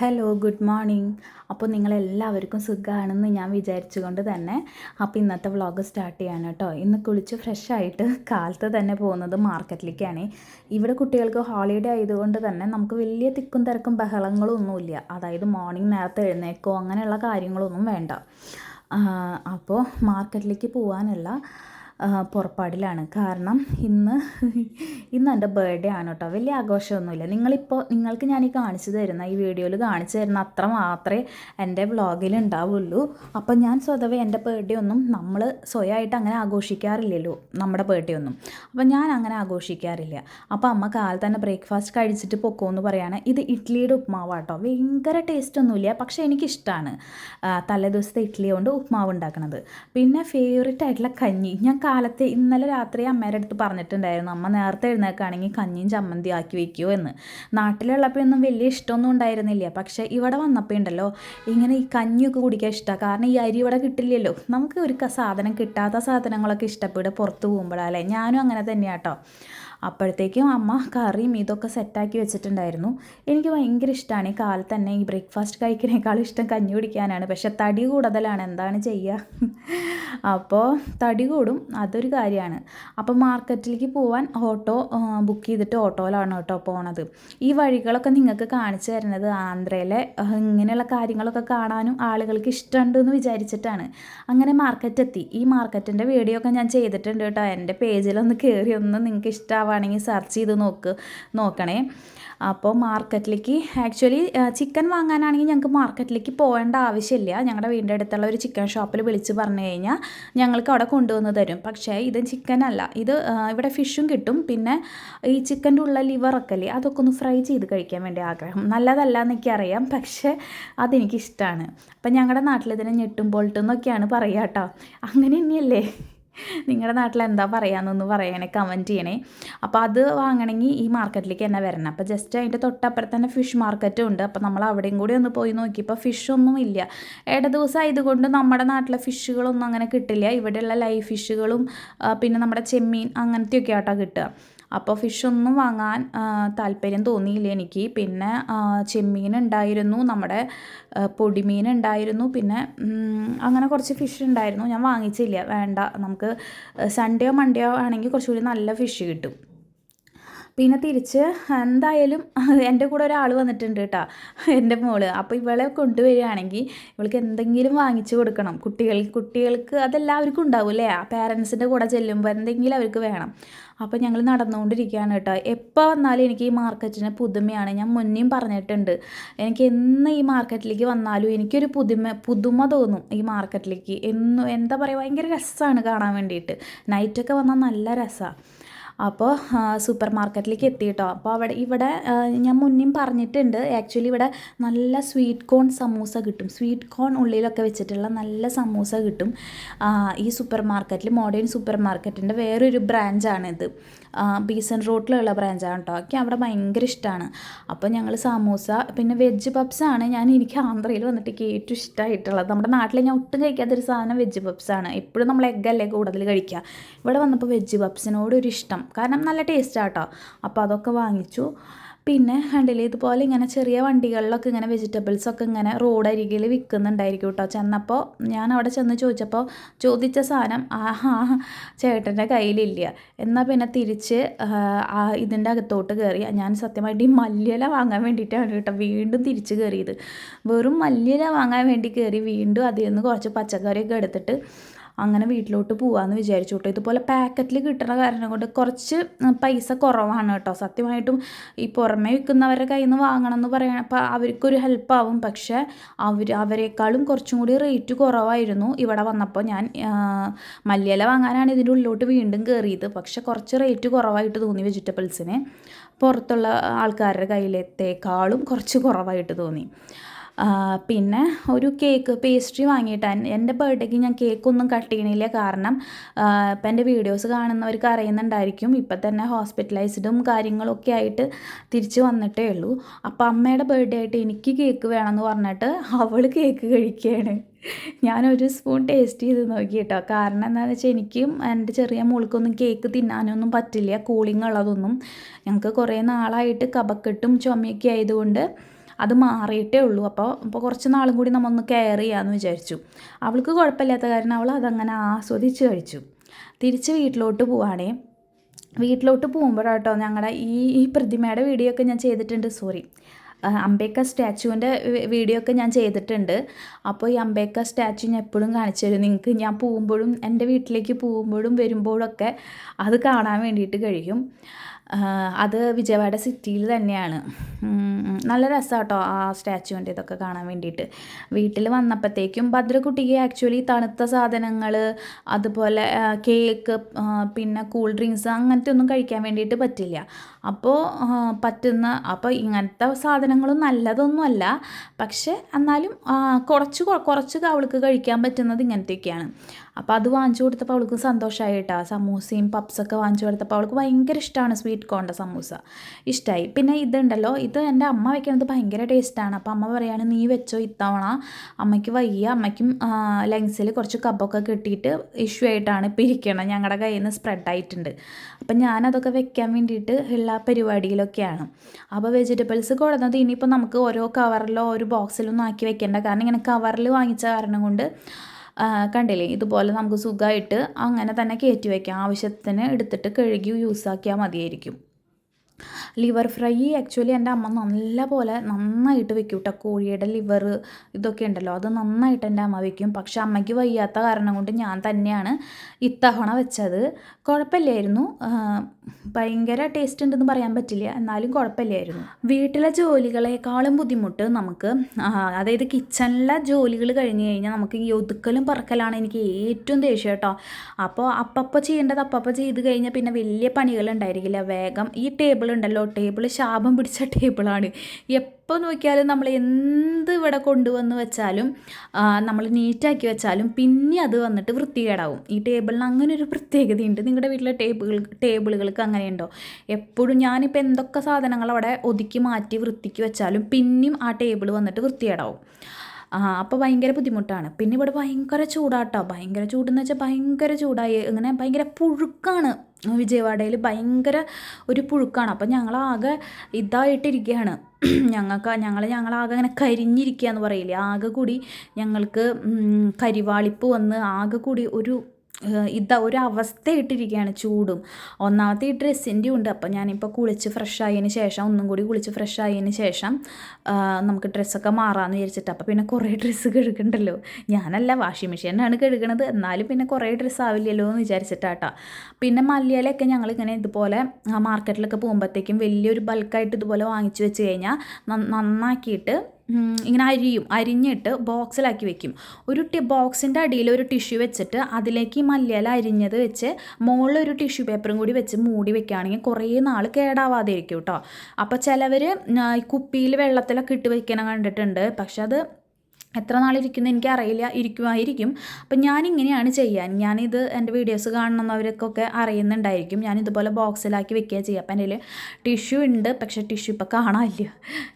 Hello good morning അപ്പോൾ നിങ്ങളെല്ലാവർക്കും സുഖമാണെന്ന് ഞാൻ വിചാരിച്ചുകൊണ്ട് തന്നെ അപ്പോൾ ഇന്നത്തെ വ്ളോഗ് സ്റ്റാർട്ട് ചെയ്യാണ് കേട്ടോ ഇന്ന് കുളിച്ച് ഫ്രഷ് ആയിട്ട് കാലത്ത് തന്നെ പോകുന്നത് മാർക്കറ്റിലേക്കാണ് ഇവിടെ കുട്ടികൾക്ക് ഹോളിഡേ ആയതുകൊണ്ട് തന്നെ നമുക്ക് വലിയ തിക്കും തിരക്കും ബഹളങ്ങളും ഒന്നുമില്ല അതായത് മോർണിംഗ് നേരത്തെ എഴുന്നേക്കോ അങ്ങനെയുള്ള കാര്യങ്ങളൊന്നും വേണ്ട. അപ്പോൾ മാർക്കറ്റിലേക്ക് പോകാനുള്ള പുറപ്പാടിലാണ്. കാരണം ഇന്ന് ഇന്ന് എന്റെ ബർത്ത്ഡേ ആണ് കേട്ടോ വലിയ ആഘോഷമൊന്നുമില്ല. നിങ്ങളിപ്പോൾ നിങ്ങൾക്ക് ഞാൻ ഈ കാണിച്ചു തരുന്ന ഈ വീഡിയോയിൽ കാണിച്ചു തരുന്ന അത്ര മാത്രമേ എന്റെ വ്ളോഗിൽ ഉണ്ടാവുള്ളൂ. അപ്പം ഞാൻ സ്വതവേ എന്റെ ബർത്ത്ഡേ ഒന്നും നമ്മൾ സ്വയമായിട്ട് അങ്ങനെ ആഘോഷിക്കാറില്ലല്ലോ. നമ്മുടെ ബർത്ത്ഡേ ഒന്നും. അപ്പം ഞാൻ അങ്ങനെ ആഘോഷിക്കാറില്ല. അപ്പം അമ്മ കാലത്ത് തന്നെ ബ്രേക്ക്ഫാസ്റ്റ് കഴിച്ചിട്ട് പൊക്കോന്ന് പറയാണ്. ഇത് ഇഡ്ഡലിയുടെ ഉപ്മാവ് കേട്ടോ ഭയങ്കര ടേസ്റ്റ് ഒന്നുമില്ല. പക്ഷേ എനിക്കിഷ്ടമാണ് തലേദിവസത്തെ ഇഡ്ഡലി കൊണ്ട് ഉപ്മാവ് ഉണ്ടാക്കുന്നത് പിന്നെ ഫേവറേറ്റ് ആയിട്ടുള്ള കഞ്ഞി. ഞാൻ കാലത്തെ ഇന്നലെ രാത്രി അമ്മേന്റെ അടുത്ത് പറഞ്ഞിട്ടുണ്ടായിരുന്നു അമ്മ നേരത്തെ എഴുന്നേക്കാണെങ്കിൽ കഞ്ഞിയും ചമ്മന്തി ആക്കി വെക്കുമോ എന്ന്. നാട്ടിലുള്ളപ്പോൾ ഒന്നും വലിയ ഇഷ്ടമൊന്നും ഉണ്ടായിരുന്നില്ല. പക്ഷേ ഇവിടെ വന്നപ്പോൾ ഉണ്ടല്ലോ ഇങ്ങനെ ഈ കഞ്ഞിയൊക്കെ കുടിക്കാൻ ഇഷ്ടമാണ് കാരണം ഈ അരി ഇവിടെ കിട്ടില്ലല്ലോ. നമുക്ക് ഒരു സാധനം കിട്ടാത്ത സാധനങ്ങളൊക്കെ ഇഷ്ടപ്പെടുക പുറത്ത് പോകുമ്പോഴല്ലേ ഞാനും അങ്ങനെ തന്നെയാട്ടോ അപ്പോഴത്തേക്കും അമ്മ കറിയും ഇതൊക്കെ സെറ്റാക്കി വെച്ചിട്ടുണ്ടായിരുന്നു. എനിക്ക് ഭയങ്കര ഇഷ്ടമാണ് ഈ കാലത്ത് തന്നെ ഈ ബ്രേക്ക്ഫാസ്റ്റ് കഴിക്കുന്നതിനേക്കാളും ഇഷ്ടം കഞ്ഞി കുടിക്കാനാണ്. പക്ഷെ തടി കൂടുതലാണ്. എന്താണ് ചെയ്യുക അപ്പോൾ തടി കൂടും. അതൊരു കാര്യമാണ്. അപ്പോൾ മാർക്കറ്റിലേക്ക് പോകാൻ ഓട്ടോ ബുക്ക് ചെയ്തിട്ട് ഓട്ടോയിലാണ് കേട്ടോ പോണത്. ഈ വഴികളൊക്കെ നിങ്ങൾക്ക് കാണിച്ചു തരുന്നത് ആന്ധ്രയിലെ ഇങ്ങനെയുള്ള കാര്യങ്ങളൊക്കെ കാണാനും ആളുകൾക്ക് ഇഷ്ടമുണ്ട് എന്ന് വിചാരിച്ചിട്ടാണ്. അങ്ങനെ മാർക്കറ്റ് എത്തി ഈ മാർക്കറ്റിന്റെ വീഡിയോ ഒക്കെ ഞാൻ ചെയ്തിട്ടുണ്ട് കേട്ടോ. എന്റെ പേജിലൊന്ന് കയറി ഒന്ന് നിങ്ങൾക്ക് ഇഷ്ടമാവുകയാണെങ്കിൽ സെർച്ച് ചെയ്ത് നോക്ക് നോക്കണേ. അപ്പോൾ മാർക്കറ്റിലേക്ക് ആക്ച്വലി ചിക്കൻ വാങ്ങാനാണെങ്കിൽ ഞങ്ങൾക്ക് മാർക്കറ്റിലേക്ക് പോകേണ്ട ആവശ്യമില്ല. ഞങ്ങളുടെ വീടിന്റെ അടുത്തുള്ള ഒരു ചിക്കൻ ഷോപ്പിൽ വിളിച്ച് പറഞ്ഞു കഴിഞ്ഞാൽ ഞങ്ങൾക്ക് അവിടെ കൊണ്ടുവന്ന് തരും. പക്ഷേ ഇത് ചിക്കൻ അല്ല. ഇത് ഇവിടെ ഫിഷും കിട്ടും. പിന്നെ ഈ ചിക്കന്റെ ഉള്ള ലിവറൊക്കെ അല്ലേ അതൊക്കെ ഒന്ന് ഫ്രൈ ചെയ്ത് കഴിക്കാൻ വേണ്ടി ആഗ്രഹം. നല്ലതല്ല അറിയാം പക്ഷേ അതെനിക്കിഷ്ടമാണ് അപ്പം ഞങ്ങളുടെ നാട്ടിൽ ഇതിനെ ഞെട്ടും പൊൾട്ടെന്നൊക്കെയാണ് പറയുക കേട്ടോ. അങ്ങനെ തന്നെയല്ലേ? നിങ്ങളുടെ നാട്ടിൽ എന്താ പറയാന്നൊന്ന് പറയണേ കമന്റ് ചെയ്യണേ. അപ്പോൾ അത് വാങ്ങണമെങ്കിൽ ഈ മാർക്കറ്റിലേക്ക് തന്നെ വരണം. അപ്പോൾ ജസ്റ്റ് അതിന്റെ തൊട്ടപ്പുറത്ത് തന്നെ ഫിഷ് മാർക്കറ്റും ഉണ്ട്. അപ്പോൾ നമ്മൾ അവിടെയും കൂടി ഒന്ന് പോയി നോക്കിയപ്പോൾ ഫിഷൊന്നും ഇല്ല. ഇട ദിവസം ആയതുകൊണ്ട് നമ്മുടെ നാട്ടിലെ ഫിഷുകളൊന്നും അങ്ങനെ കിട്ടില്ല. ഇവിടെയുള്ള ലൈവ് ഫിഷുകളും പിന്നെ നമ്മുടെ ചെമ്മീൻ അങ്ങനത്തെയൊക്കെ ആട്ടോ കിട്ടുക. അപ്പോൾ ഫിഷൊന്നും വാങ്ങാൻ താല്പര്യം തോന്നിയില്ല എനിക്ക്. പിന്നെ ചെമ്മീൻ ഉണ്ടായിരുന്നു നമ്മുടെ പൊടിമീൻ ഉണ്ടായിരുന്നു പിന്നെ അങ്ങനെ കുറച്ച് ഫിഷ് ഉണ്ടായിരുന്നു. ഞാൻ വാങ്ങിച്ചില്ല വേണ്ട നമുക്ക് സൺഡേയോ മൺഡേയോ ആണെങ്കിൽ കുറച്ചുകൂടി നല്ല ഫിഷ് കിട്ടും. പിന്നെ തിരിച്ച് എന്തായാലും എന്റെ കൂടെ ഒരാൾ വന്നിട്ടുണ്ട് കേട്ടോ എന്റെ മോൾ. അപ്പോൾ ഇവളെ കൊണ്ടുവരികയാണെങ്കിൽ ഇവൾക്ക് എന്തെങ്കിലും വാങ്ങിച്ചു കൊടുക്കണം. കുട്ടികൾ കുട്ടികൾക്ക് അതെല്ലാവർക്കും ഉണ്ടാവും അല്ലേ പേരൻസിന്റെ കൂടെ ചെല്ലുമ്പോൾ എന്തെങ്കിലും അവർക്ക് വേണം. അപ്പോൾ ഞങ്ങൾ നടന്നുകൊണ്ടിരിക്കുകയാണ് കേട്ടോ എപ്പോൾ വന്നാലും എനിക്ക് ഈ മാർക്കറ്റിന് പുതുമയാണ്. ഞാൻ മുന്നേയും പറഞ്ഞിട്ടുണ്ട്. എനിക്ക് എന്ന് ഈ മാർക്കറ്റിലേക്ക് വന്നാലും എനിക്കൊരു പുതുമ പുതുമ തോന്നും ഈ മാർക്കറ്റിലേക്ക്. എന്നും എന്താ പറയുക ഭയങ്കര രസമാണ് കാണാൻ വേണ്ടിയിട്ട്. നൈറ്റൊക്കെ വന്നാൽ നല്ല രസമാണ് അപ്പോൾ സൂപ്പർ മാർക്കറ്റിലേക്ക് എത്തി കേട്ടോ അപ്പോൾ അവിടെ ഇവിടെ ഞാൻ മുന്നേയും പറഞ്ഞിട്ടുണ്ട്. ആക്ച്വലി ഇവിടെ നല്ല സ്വീറ്റ് കോൺ സമൂസ കിട്ടും. സ്വീറ്റ് കോൺ ഉള്ളിലൊക്കെ വെച്ചിട്ടുള്ള നല്ല സമൂസ കിട്ടും. ഈ സൂപ്പർ മാർക്കറ്റിൽ മോഡേൺ സൂപ്പർ മാർക്കറ്റിന്റെ വേറൊരു ബ്രാഞ്ചാണിത് ബീസൺ റോട്ടിലുള്ള ബ്രാഞ്ചാണ് കേട്ടോ. എനിക്ക് അവിടെ ഭയങ്കര ഇഷ്ടമാണ് അപ്പോൾ ഞങ്ങൾ സമൂസ പിന്നെ വെജ് പപ്സാണ് ഞാൻ എനിക്ക് ആന്ധ്രയിൽ വന്നിട്ട് എനിക്ക് ഏറ്റവും ഇഷ്ടമായിട്ടുള്ളത് നമ്മുടെ നാട്ടിൽ ഞാൻ ഒട്ടും കഴിക്കാത്തൊരു സാധനം വെജ് പപ്സാണ് എപ്പോഴും നമ്മൾ എഗ്ഗല്ലേ കൂടുതൽ കഴിക്കുക ഇവിടെ വന്നപ്പോൾ വെജ് പപ്സിനോട് ഒരു ഇഷ്ടം. കാരണം നല്ല ടേസ്റ്റാണ് ടേസ്റ്റാട്ടോ അപ്പോൾ അതൊക്കെ വാങ്ങിച്ചു. പിന്നെ കണ്ടില്ലേ ഇതുപോലെ ഇങ്ങനെ ചെറിയ വണ്ടികളിലൊക്കെ ഇങ്ങനെ വെജിറ്റബിൾസൊക്കെ ഇങ്ങനെ റോഡ് അരികിൽ വിൽക്കുന്നുണ്ടായിരിക്കും കേട്ടോ ചെന്നപ്പോൾ ഞാൻ അവിടെ ചെന്ന് ചോദിച്ചപ്പോൾ ചോദിച്ച സാധനം ആഹാ ചേട്ടന്റെ കയ്യിലില്ല. എന്നാൽ പിന്നെ തിരിച്ച് ഇതിന്റെ അകത്തോട്ട് കയറി ഞാൻ സത്യമായിട്ട് ഈ മല്ലിയില വാങ്ങാൻ വേണ്ടിയിട്ടാണ് കേട്ടോ വീണ്ടും തിരിച്ച് കയറിയത് വെറും മല്ലിയില വാങ്ങാൻ വേണ്ടി കയറി വീണ്ടും അതിൽ നിന്ന് കുറച്ച് പച്ചക്കറിയൊക്കെ എടുത്തിട്ട് അങ്ങനെ വീട്ടിലോട്ട് പോകാമെന്ന് വിചാരിച്ചു കേട്ടോ. ഇതുപോലെ പാക്കറ്റിൽ കിട്ടുന്ന കാരണം കൊണ്ട് കുറച്ച് പൈസ കുറവാണ് കേട്ടോ. സത്യമായിട്ടും ഈ പുറമേ വിൽക്കുന്നവരുടെ കയ്യിൽ നിന്ന് വാങ്ങണം എന്ന് പറയണ അപ്പോൾ അവർക്കൊരു ഹെൽപ്പാവും പക്ഷേ അവർ അവരെക്കാളും കുറച്ചും കൂടി റേറ്റ് കുറവായിരുന്നു. ഇവിടെ വന്നപ്പോൾ ഞാൻ മല്ലിയില വാങ്ങാനാണ് ഇതിന്റെ ഉള്ളിലോട്ട് വീണ്ടും കയറിയത് പക്ഷേ കുറച്ച് റേറ്റ് കുറവായിട്ട് തോന്നി വെജിറ്റബിൾസിന് പുറത്തുള്ള ആൾക്കാരുടെ കയ്യിലത്തേക്കാളും കുറച്ച് കുറവായിട്ട് തോന്നി. പിന്നെ ഒരു കേക്ക് പേസ്ട്രി വാങ്ങിയിട്ട് എന്റെ ബർത്ത്ഡേക്ക് ഞാൻ കേക്കൊന്നും കട്ട് ചെയ്യണില്ല. കാരണം ഇപ്പം എന്റെ വീഡിയോസ് കാണുന്നവർക്ക് അറിയുന്നുണ്ടായിരിക്കും. ഇപ്പം തന്നെ ഹോസ്പിറ്റലൈസ്ഡും കാര്യങ്ങളൊക്കെ ആയിട്ട് തിരിച്ച് വന്നിട്ടേ ഉള്ളൂ. അപ്പോൾ അമ്മയുടെ ബർത്ത്ഡേ ആയിട്ട് എനിക്ക് കേക്ക് വേണമെന്ന് പറഞ്ഞിട്ട് അവൾ കേക്ക് കഴിക്കുകയാണ് ഞാനൊരു സ്പൂൺ ടേസ്റ്റ് ചെയ്ത് നോക്കി കേട്ടോ കാരണം എന്താണെന്ന് വെച്ചാൽ എനിക്കും എന്റെ ചെറിയ മോൾക്കൊന്നും കേക്ക് തിന്നാനൊന്നും പറ്റില്ല. കൂളിംഗ് ഉള്ളതൊന്നും. ഞങ്ങൾക്ക് കുറേ നാളായിട്ട് കബക്കെട്ടും ചുമയൊക്കെ ആയതുകൊണ്ട് അത് മാറിയിട്ടേ ഉള്ളൂ. അപ്പോൾ ഇപ്പോൾ കുറച്ച് നാളും കൂടി നമ്മളൊന്ന് കെയർ ചെയ്യാമെന്ന് വിചാരിച്ചു. അവൾക്ക് കുഴപ്പമില്ലാത്ത കാരണം അവൾ അതങ്ങനെ ആസ്വദിച്ച് കഴിച്ചു. തിരിച്ച് വീട്ടിലോട്ട് പോവാണേ. വീട്ടിലോട്ട് പോകുമ്പോഴാട്ടോ ഞങ്ങളുടെ ഈ ഈ പ്രതിമയുടെ വീഡിയോ ഒക്കെ ഞാൻ ചെയ്തിട്ടുണ്ട്. സോറി അംബേദ്കർ സ്റ്റാച്ചുവിന്റെ വീഡിയോ ഒക്കെ ഞാൻ ചെയ്തിട്ടുണ്ട്. അപ്പോൾ ഈ അംബേദ്കർ സ്റ്റാച്ചു ഞാൻ എപ്പോഴും കാണിച്ചു തരും. നിങ്ങൾക്ക് ഞാൻ പോകുമ്പോഴും എന്റെ വീട്ടിലേക്ക് പോകുമ്പോഴും വരുമ്പോഴൊക്കെ അത് കാണാൻ വേണ്ടിയിട്ട് കഴിയും. അത് വിജയവാഡ സിറ്റിയിൽ തന്നെയാണ്. നല്ല രസം കേട്ടോ ആ സ്റ്റാച്ചുവിന്റെ ഇതൊക്കെ കാണാൻ വേണ്ടിയിട്ട്. വീട്ടിൽ വന്നപ്പോഴത്തേക്കും ഭദ്രക്കുട്ടിക്ക് ആക്ച്വലി തണുത്ത സാധനങ്ങൾ അതുപോലെ കേക്ക് പിന്നെ കൂൾ ഡ്രിങ്ക്സ് അങ്ങനത്തെ ഒന്നും കഴിക്കാൻ വേണ്ടിയിട്ട് പറ്റില്ല. അപ്പോൾ പറ്റുന്ന അപ്പോൾ ഇങ്ങനത്തെ സാധനങ്ങളും നല്ലതൊന്നുമല്ല പക്ഷേ എന്നാലും കുറച്ച് കുറച്ച് അവൾക്ക് കഴിക്കാൻ പറ്റുന്നത് ഇങ്ങനത്തെയൊക്കെയാണ്. അപ്പോൾ അത് വാങ്ങിച്ചു കൊടുത്തപ്പോൾ അവൾക്ക് സന്തോഷമായി കേട്ടോ. സമൂസയും പപ്സൊക്കെ വാങ്ങിച്ചു കൊടുത്തപ്പോൾ അവൾക്ക് ഭയങ്കര ഇഷ്ടമാണ് സ്വീറ്റ് കോണ്ട സമൂസ. ഇഷ്ടമായി പിന്നെ ഇതുണ്ടല്ലോ ഇത് എന്റെ അമ്മ വയ്ക്കുന്നത് ഭയങ്കര ടേസ്റ്റാണ് അപ്പോൾ അമ്മ പറയുകയാണ് നീ വെച്ചോ ഇത്തവണ. അമ്മയ്ക്ക് വയ്യ. അമ്മയ്ക്കും ലങ്സിൽ കുറച്ച് കപ്പൊക്കെ കിട്ടിയിട്ട് ഇഷ്യൂ ആയിട്ടാണ് ഇപ്പോൾ ഇരിക്കണം. ഞങ്ങളുടെ കയ്യിൽ നിന്ന് സ്പ്രെഡ് ആയിട്ടുണ്ട്. അപ്പം ഞാനതൊക്കെ വെക്കാൻ വേണ്ടിയിട്ട് ഉള്ള പരിപാടിയിലൊക്കെയാണ്. അപ്പോൾ വെജിറ്റബിൾസ് കൊടുക്കുന്നത് ഇനിയിപ്പോൾ നമുക്ക് ഓരോ കവറിലോ ഒരു ബോക്സിലൊന്നും ആക്കി വെക്കേണ്ട. കാരണം ഇങ്ങനെ കവറിൽ വാങ്ങിച്ച കാരണം കൊണ്ട് കണ്ടില്ലേ? ഇതുപോലെ നമുക്ക് സുഖമായിട്ട് അങ്ങനെ തന്നെ കയറ്റി വയ്ക്കാം. ആവശ്യത്തിന് എടുത്തിട്ട് കഴുകി യൂസാക്കിയാൽ മതിയായിരിക്കും. ലിവർ ഫ്രൈ ആക്ച്വലി എന്റെ അമ്മ നല്ല പോലെ നന്നായിട്ട് വെക്കും കേട്ടോ കോഴിയുടെ ലിവർ ഇതൊക്കെ ഉണ്ടല്ലോ അത് നന്നായിട്ട് എന്റെ അമ്മ വെക്കും. പക്ഷെ അമ്മയ്ക്ക് വയ്യാത്ത കാരണം കൊണ്ട് ഞാൻ തന്നെയാണ് ഇത്തവണ വെച്ചത്. കുഴപ്പമില്ലായിരുന്നു. ഭയങ്കര ടേസ്റ്റ് ഉണ്ടെന്ന് പറയാൻ പറ്റില്ല. എന്നാലും കുഴപ്പമില്ലായിരുന്നു. വീട്ടിലെ ജോലികളെക്കാളും ബുദ്ധിമുട്ട് നമുക്ക് അതായത് കിച്ചണിലെ ജോലികൾ കഴിഞ്ഞ് കഴിഞ്ഞാൽ നമുക്ക് ഈ ഒതുക്കലും പറക്കലാണ് എനിക്ക് ഏറ്റവും ദേഷ്യം കേട്ടോ. അപ്പോൾ അപ്പപ്പോൾ ചെയ്യേണ്ടത് അപ്പപ്പോൾ ചെയ്ത് കഴിഞ്ഞാൽ പിന്നെ വലിയ പണികൾ ഉണ്ടായിരിക്കില്ല വേഗം ഈ ടേബിൾ ഉണ്ടല്ലോ ടേബിൾ ശാപം പിടിച്ച ടേബിളാണ്. എപ്പോൾ നോക്കിയാലും നമ്മൾ എന്ത് ഇവിടെ കൊണ്ടുവന്ന് വെച്ചാലും നമ്മൾ നീറ്റാക്കി വെച്ചാലും പിന്നെ അത് വന്നിട്ട് വൃത്തികേടാവും. ഈ ടേബിളിന് അങ്ങനെ ഒരു പ്രത്യേകതയുണ്ട്. നിങ്ങളുടെ വീട്ടിലെ ടേബിൾ ടേബിളുകൾക്ക് അങ്ങനെയുണ്ടോ? എപ്പോഴും ഞാനിപ്പോൾ എന്തൊക്കെ സാധനങ്ങൾ അവിടെ ഒതുക്കി മാറ്റി വൃത്തിക്ക് വെച്ചാലും പിന്നെയും ആ ടേബിൾ വന്നിട്ട് വൃത്തികേടാവും. അപ്പോൾ ഭയങ്കര ബുദ്ധിമുട്ടാണ്. പിന്നെ ഇവിടെ ഭയങ്കര ചൂടാട്ടോ. ഭയങ്കര ചൂടെന്ന് വെച്ചാൽ ഭയങ്കര ചൂടായി. ഇങ്ങനെ ഭയങ്കര പുഴുക്കാണ്. വിജയവാഡയിൽ ഭയങ്കര ഒരു പുഴുക്കാണ്. അപ്പം ഞങ്ങളാകെ ഇതായിട്ടിരിക്കുകയാണ് ഞങ്ങൾക്ക് ഞങ്ങൾ ഞങ്ങളാകെ അങ്ങനെ കരിഞ്ഞിരിക്കുക എന്ന് പറയില്ലേ? ആകെ കൂടി ഞങ്ങൾക്ക് കരിവാളിപ്പ് വന്ന് ആകെ കൂടി ഒരു ഇതാ ഒരു അവസ്ഥയായിട്ടിരിക്കുകയാണ് ചൂടും. ഒന്നാമത്തെ ഈ ഡ്രസ്സിന്റെ ഉണ്ട്. അപ്പോൾ ഞാനിപ്പോൾ കുളിച്ച് ഫ്രഷ് ആയതിന് ശേഷം ഒന്നും കൂടി കുളിച്ച് ഫ്രഷ് ആയതിന് ശേഷം നമുക്ക് ഡ്രസ്സൊക്കെ മാറാമെന്ന് വിചാരിച്ചിട്ട്. അപ്പോൾ പിന്നെ കുറേ ഡ്രസ്സ് കഴുകണ്ടല്ലോ. ഞാനല്ല വാഷിംഗ് മെഷീനാണ് കഴുകണത്. എന്നാലും പിന്നെ കുറേ ഡ്രസ്സ് ആവില്ലല്ലോ എന്ന് വിചാരിച്ചിട്ടാട്ടോ. പിന്നെ മല്ലിയിലൊക്കെ ഞങ്ങളിങ്ങനെ ഇതുപോലെ മാർക്കറ്റിലൊക്കെ പോകുമ്പോഴത്തേക്കും വലിയൊരു ബൾക്കായിട്ട് ഇതുപോലെ വാങ്ങിച്ചു വെച്ച് കഴിഞ്ഞാൽ നന്നാക്കിയിട്ട് ഇങ്ങനെ അരിയും അരിഞ്ഞിട്ട് ബോക്സിലാക്കി വെക്കും. ഒരു ടി ബോക്സിന്റെ അടിയിൽ ഒരു ടിഷ്യൂ വെച്ചിട്ട് അതിലേക്ക് ഈ മല്ലിയില അരിഞ്ഞത് വെച്ച് മുകളിൽ ഒരു ടിഷ്യൂ പേപ്പറും കൂടി വെച്ച് മൂടി വെക്കുകയാണെങ്കിൽ കുറേ നാൾ കേടാവാതെ ഇരിക്കും കേട്ടോ അപ്പോൾ ചിലവർ കുപ്പിയിൽ വെള്ളത്തിലൊക്കെ ഇട്ട് വെക്കണം കണ്ടിട്ടുണ്ട്. പക്ഷെ അത് എത്ര നാളിരിക്കുന്നു എനിക്കറിയില്ല ഇരിക്കുമായിരിക്കും. അപ്പം ഞാനിങ്ങനെയാണ് ചെയ്യാൻ ഞാനിത് എന്റെ വീഡിയോസ് കാണുന്നവർക്കൊക്കെ അറിയുന്നുണ്ടായിരിക്കും. ഞാൻ ഇതുപോലെ ബോക്സിലാക്കി വെക്കുക ചെയ്യുക. അപ്പം എന്റെ ടിഷ്യൂ ഉണ്ട്. പക്ഷേ ടിഷ്യൂ ഇപ്പോൾ കാണാനില്ല.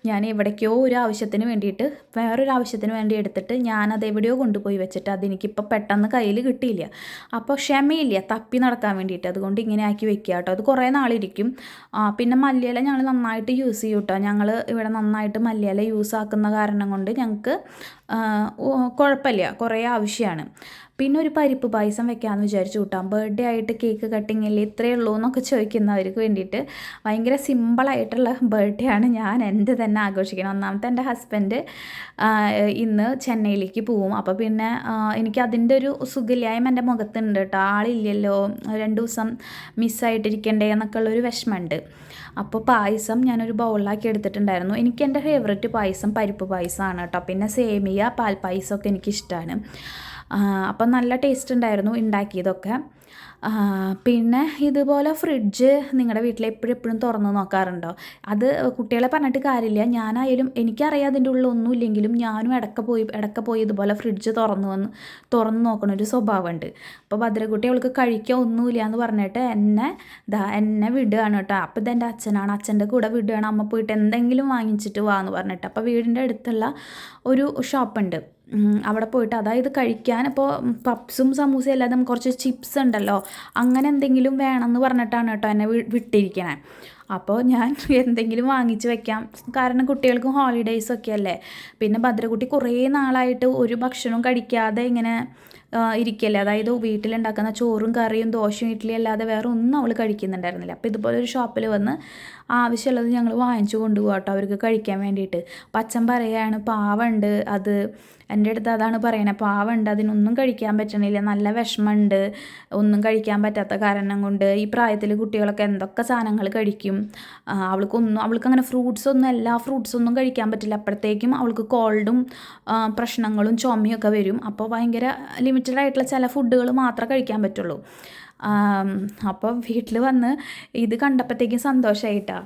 ഞാൻ എവിടേക്കോ ഒരു ആവശ്യത്തിന് വേണ്ടിയിട്ട് വേറൊരു ആവശ്യത്തിന് വേണ്ടി എടുത്തിട്ട് ഞാനത് എവിടെയോ കൊണ്ടുപോയി വെച്ചിട്ട് അതെനിക്കിപ്പോൾ പെട്ടെന്ന് കയ്യിൽ കിട്ടിയില്ല. അപ്പോൾ ക്ഷമയില്ല തപ്പി നടക്കാൻ വേണ്ടിയിട്ട്. അതുകൊണ്ട് ഇങ്ങനെ ആക്കി വെക്കുക കേട്ടോ. അത് കുറേ നാളിരിക്കും. പിന്നെ മല്ലിയില ഞങ്ങൾ നന്നായിട്ട് യൂസ് ചെയ്യും കേട്ടോ. ഞങ്ങൾ ഇവിടെ നന്നായിട്ട് മല്ലിയില യൂസ് ആക്കുന്ന കാരണം കൊണ്ട് ഞങ്ങൾക്ക് കുഴപ്പമില്ല. കുറേ ആവശ്യമാണ്. പിന്നെ ഒരു പരിപ്പ് പായസം വെക്കാമെന്ന് വിചാരിച്ചു. കൂട്ടാം ബർത്ത്ഡേ ആയിട്ട് കേക്ക് കട്ടിങ്ങിൽ ഇത്രയേ ഉള്ളൂ എന്നൊക്കെ ചോദിക്കുന്നവർക്ക് വേണ്ടിയിട്ട് ഭയങ്കര സിമ്പിളായിട്ടുള്ള ബർത്ത്ഡേ ആണ് ഞാൻ എന്ത് തന്നെ ആഘോഷിക്കണം. ഒന്നാമത്തെ എന്റെ ഹസ്ബൻഡ് ഇന്ന് ചെന്നൈയിലേക്ക് പോവും. അപ്പോൾ പിന്നെ എനിക്ക് അതിന്റെ ഒരു സുഖില്ലായ്മ എന്റെ മുഖത്തുണ്ട് കേട്ടോ. ആളില്ലല്ലോ. രണ്ട് ദിവസം മിസ്സായിട്ടിരിക്കണ്ടേ എന്നൊക്കെ ഉള്ളൊരു വിഷമമുണ്ട്. അപ്പോൾ പായസം ഞാനൊരു ബൗളിലാക്കി എടുത്തിട്ടുണ്ടായിരുന്നു. എനിക്ക് എന്റെ ഫേവററ്റ് പായസം പരിപ്പ് പായസമാണ് കേട്ടോ. പിന്നെ സേമിയ പാൽ പായസമൊക്കെ എനിക്കിഷ്ടമാണ്. അപ്പം നല്ല ടേസ്റ്റ് ഉണ്ടായിരുന്നു ഉണ്ടാക്കിയതൊക്കെ. പിന്നെ ഇതുപോലെ ഫ്രിഡ്ജ് നിങ്ങളുടെ വീട്ടിൽ എപ്പോഴും എപ്പോഴും തുറന്ന് നോക്കാറുണ്ടോ? അത് കുട്ടികളെ പറഞ്ഞിട്ട് കാര്യമില്ല. ഞാനായാലും എനിക്കറിയാം അതിന്റെ ഉള്ളിൽ ഒന്നും ഇല്ലെങ്കിലും ഞാനും ഇടയ്ക്ക് പോയി ഇടയ്ക്ക് പോയി ഇതുപോലെ ഫ്രിഡ്ജ് തുറന്ന് വന്ന് തുറന്ന് നോക്കണ ഒരു സ്വഭാവമുണ്ട്. അപ്പോൾ ഭദ്രകുട്ടി അവൾക്ക് കഴിക്കാൻ ഒന്നുമില്ല എന്ന് പറഞ്ഞിട്ട് എന്നെ ദാ എന്നെ വിടുകയാണ് കേട്ടോ. അപ്പോൾ ഇതെന്റെ അച്ഛനാണ്. അച്ഛന്റെ കൂടെ വിടുകയാണ്. അമ്മ പോയിട്ട് എന്തെങ്കിലും വാങ്ങിച്ചിട്ട് വാ എന്ന് പറഞ്ഞിട്ട്. അപ്പോൾ വീടിന്റെ അടുത്തുള്ള ഒരു ഷോപ്പുണ്ട് അവിടെ പോയിട്ട് അതായത് കഴിക്കാൻ ഇപ്പോൾ പപ്സും സമൂസയും അല്ലാതെ കുറച്ച് ചിപ്സ് ഉണ്ടല്ലോ അങ്ങനെ എന്തെങ്കിലും വേണമെന്ന് പറഞ്ഞിട്ടാണ് കേട്ടോ എന്നെ വിട്ടിരിക്കണേ. അപ്പോൾ ഞാൻ എന്തെങ്കിലും വാങ്ങിച്ച് വെക്കാം. കാരണം കുട്ടികൾക്കും ഹോളിഡേയ്സ് ഒക്കെ അല്ലേ. പിന്നെ ഭദ്രകുട്ടി കുറേ നാളായിട്ട് ഒരു ഭക്ഷണവും കഴിക്കാതെ ഇങ്ങനെ ഇരിക്കല്ലേ? അതായത് വീട്ടിലുണ്ടാക്കുന്ന ചോറും കറിയും ദോശയും ഇഡ്ഡലി അല്ലാതെ വേറെ ഒന്നും അവൾ കഴിക്കുന്നുണ്ടായിരുന്നില്ല. അപ്പോൾ ഇതുപോലെ ഒരു ഷോപ്പിൽ വന്ന് ആവശ്യമുള്ളത് ഞങ്ങൾ വാങ്ങിച്ചു കൊണ്ടുപോകാം കേട്ടോ അവർക്ക് കഴിക്കാൻ വേണ്ടിയിട്ട്. അച്ഛൻ പറയുകയാണ് പാവുണ്ട് അത്. എന്റെ അടുത്ത് അതാണ് പറയണത് പാവുണ്ട് അതിനൊന്നും കഴിക്കാൻ പറ്റണില്ല. നല്ല വിഷമമുണ്ട് ഒന്നും കഴിക്കാൻ പറ്റാത്ത കാരണം കൊണ്ട് ഈ പ്രായത്തിൽ കുട്ടികളൊക്കെ എന്തൊക്കെ സാധനങ്ങൾ കഴിക്കും. അവൾക്കൊന്നും അവൾക്ക് അങ്ങനെ ഫ്രൂട്ട്സ് ഒന്നും എല്ലാ ഫ്രൂട്ട്സ് ഒന്നും കഴിക്കാൻ പറ്റില്ല. അപ്പോഴത്തേക്കും അവൾക്ക് കോൾഡും പ്രശ്നങ്ങളും ചുമയും ഒക്കെ വരും. അപ്പോൾ ഭയങ്കര ലിമിറ്റഡ് ആയിട്ടുള്ള ചില ഫുഡുകൾ മാത്രമേ കഴിക്കാൻ പറ്റുള്ളൂ. അപ്പോൾ വീട്ടിൽ വന്ന് ഇത് കണ്ടപ്പോഴത്തേക്കും സന്തോഷമായിട്ടാ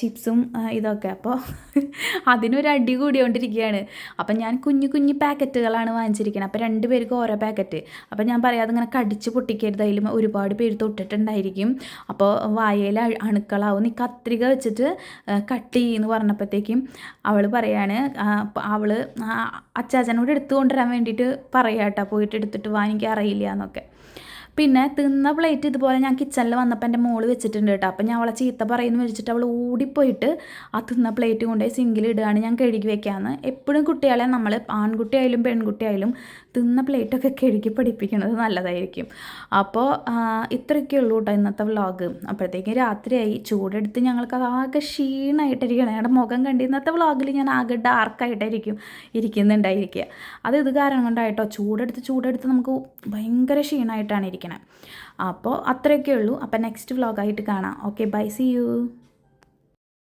ചിപ്സും ഇതൊക്കെ. അപ്പോൾ അതിനൊരു അടി കൂടിയോണ്ടിരിക്കുകയാണ്. അപ്പം ഞാൻ കുഞ്ഞു കുഞ്ഞു പാക്കറ്റുകളാണ് വാങ്ങിച്ചിരിക്കുന്നത് അപ്പോൾ രണ്ട് പേർക്ക് ഓരോ പാക്കറ്റ്. അപ്പോൾ ഞാൻ പറയാതെ ഇങ്ങനെ കടിച്ച് പൊട്ടിക്കരുത്. അതിൽ ഒരുപാട് പേര് തൊട്ടിട്ടുണ്ടായിരിക്കും. അപ്പോൾ വായയിൽ അണുക്കളാവും. നീ കത്രിക വെച്ചിട്ട് കട്ട് ചെയ്യുന്നു പറഞ്ഞപ്പോഴത്തേക്കും അവൾ പറയാണ് അവൾ അച്ചാച്ചനോട് എടുത്തു കൊണ്ടുവരാൻ വേണ്ടിയിട്ട് പറയാട്ടോ. പോയിട്ട് എടുത്തിട്ട് വാ എനിക്ക് അറിയില്ല എന്നൊക്കെ. പിന്നെ തിന്ന പ്ലേറ്റ് ഇതുപോലെ ഞാൻ കിച്ചണിൽ വന്നപ്പോൾ എന്റെ മോൾ വെച്ചിട്ടുണ്ട് കേട്ടോ. അപ്പം ഞാൻ അവളെ ചീത്ത പറയുന്നു വെച്ചിട്ട് അവൾ ഓടിപ്പോയിട്ട് ആ തിന്ന പ്ലേറ്റ് കൊണ്ടുപോയി സിങ്കിൽ ഇടുകയാണ് ഞാൻ കഴുകി വെക്കാമെന്ന് എപ്പോഴും കുട്ടികളെ നമ്മൾ ആൺകുട്ടിയായാലും പെൺകുട്ടിയായാലും തിന്ന പ്ലേറ്റൊക്കെ കഴുകി പഠിപ്പിക്കുന്നത് നല്ലതായിരിക്കും. അപ്പോൾ ഇത്രയൊക്കെ ഉള്ളൂ കേട്ടോ ഇന്നത്തെ വ്ളോഗ്. അപ്പോഴത്തേക്കും രാത്രിയായി. ചൂടെടുത്ത് ഞങ്ങൾക്ക് ആകെ ക്ഷീണമായിട്ടിരിക്കണം ഞങ്ങളുടെ മുഖം കണ്ട് ഇന്നത്തെ വ്ളോഗിൽ ഞാൻ ആകെ ഡാർക്കായിട്ടായിരിക്കും ഇരിക്കുന്നുണ്ടായിരിക്കുക. അത് ഇത് കാരണം കൊണ്ടായിട്ടോ ചൂടെടുത്ത് ചൂടെടുത്ത് നമുക്ക് ഭയങ്കര ക്ഷീണമായിട്ടാണ് ഇരിക്കണത് അപ്പോൾ അത്രയൊക്കെ ഉള്ളൂ. അപ്പോൾ നെക്സ്റ്റ് വ്ളോഗായിട്ട് കാണാം. Okay bye see you.